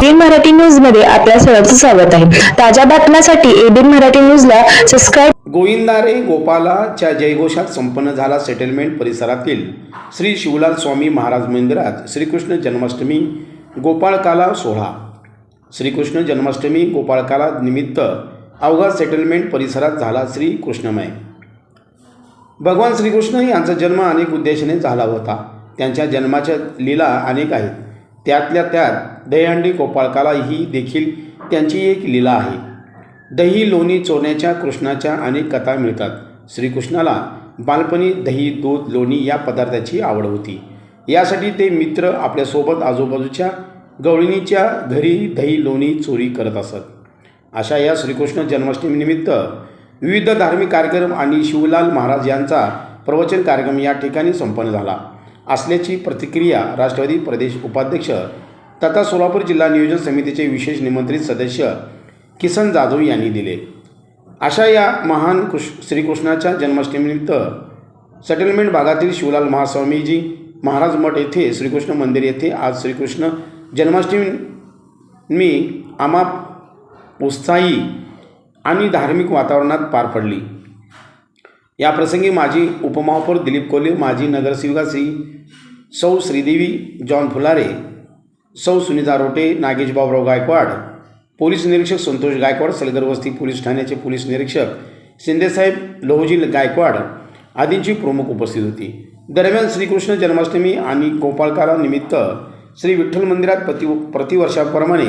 एबीन मराठी न्यूजमध्ये आपल्या सर्वांचं स्वागत आहे. ताज्या बातम्यांसाठी एबीन मराठी न्यूजला सबस्क्राईब गोविंदारे गोपालाच्या जयघोषात संपन्न झाला सेटलमेंट परिसरातील श्री शिवलाल स्वामी महाराज मंदिरात श्रीकृष्ण जन्माष्टमी गोपाळकाला सोहळा. श्रीकृष्ण जन्माष्टमी गोपाळकाला निमित्त अवघा सेटलमेंट परिसरात झाला श्री कृष्णमय भगवान श्रीकृष्ण यांचा जन्म अनेक उद्देशाने झाला होता. त्यांच्या जन्माच्या लीला अनेक आहेत. त्यातल्या त्यात दहीहंडी गोपाळकाला ही देखील त्यांची एक लीला आहे. दही लोणी चोरण्याच्या कृष्णाच्या अनेक कथा मिळतात. श्रीकृष्णाला बालपणी दही दूध लोणी या पदार्थाची आवड होती. यासाठी ते मित्र आपल्यासोबत आजूबाजूच्या गवळणीच्या घरी दही लोणी चोरी करत असत. अशा या श्रीकृष्ण जन्माष्टमीनिमित्त विविध धार्मिक कार्यक्रम आणि शिवलाल महाराज यांचा प्रवचन कार्यक्रम या ठिकाणी संपन्न झाला. असल्याची प्रतिक्रिया राष्ट्रवादी प्रदेश उपाध्यक्ष तथा सोलापूर जिल्हा नियोजन समितीचे विशेष निमंत्रित सदस्य किसन जाधव यांनी दिले. अशा या महान कृष् श्रीकृष्णाच्या जन्माष्टमीनिमित्त सेटलमेंट भागातील शिवलाल महास्वामीजी महाराज मठ येथे श्रीकृष्ण मंदिर येथे आज श्रीकृष्ण जन्माष्टमी मी आमाप उत्साही आणि धार्मिक वातावरणात पार पडली. या प्रसंगी माजी उपमहापौर दिलीप कोल्हे माजी नगरसेविका श्री सौ श्रीदेवी जॉन फुलारे सौ सुनीता रोटे नागेश बाबराव गायकवाड पोलीस निरीक्षक संतोष गायकवाड सलगरवस्ती पोलीस ठाण्याचे पोलीस निरीक्षक शिंदेसाहेब लोहजी गायकवाड आदींची प्रमुख उपस्थित होती. दरम्यान श्रीकृष्ण जन्माष्टमी आणि गोपाळकारानिमित्त श्री विठ्ठल मंदिरात प्रति प्रतिवर्षाप्रमाणे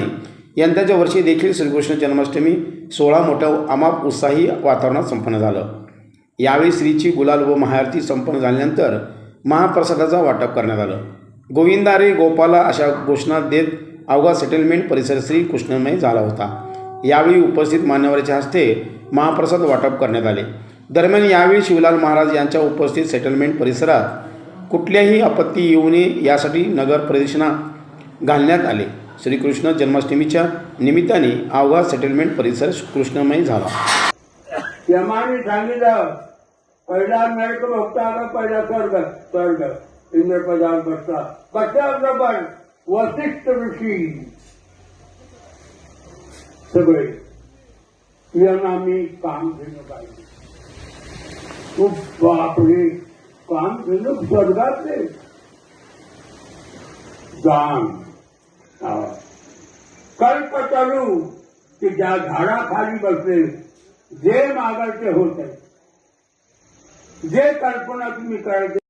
यंदाच्या वर्षी देखील श्रीकृष्ण जन्माष्टमी सोहळा मोठ्या अमाप उत्साही वातावरणात संपन्न झालं. यावेळी श्रीची गुलाल व महाआरती संपन्न झाल्यानंतर महाप्रसादाचा वाटप करण्यात आलं. गोविंदा रे गोपाला अशा घोषणा देत अवघा सेटलमेंट परिसर श्री कृष्णमय झाला होता. यावेळी उपस्थित मान्यवरांच्या हस्ते महाप्रसाद वाटप करण्यात आले. दरम्यान यावेळी शिवलाल महाराज यांच्या उपस्थित सेटलमेंट परिसरात कुठल्याही आपत्ती येऊ नये यासाठी नगर प्रदक्षिणा घालण्यात आले. श्रीकृष्ण जन्माष्टमीच्या निमित्ताने अवघा सेटलमेंट परिसर कृष्णमय झाला. सांगितलं पहिला नरक भक्त आला पहिला स्वर्ग स्वर्ग इंद्रपदावर बसला कशावर पण वसिष्ठ ऋषी। सगळे यांना मी काम केलं पाहिजे खूप बापरे काम स्वर्गातले दान हा. कल्प चालू की ज्या झाडाखाली बसले जे मागायचे होते। जे कल्पना तुम्ही करायचे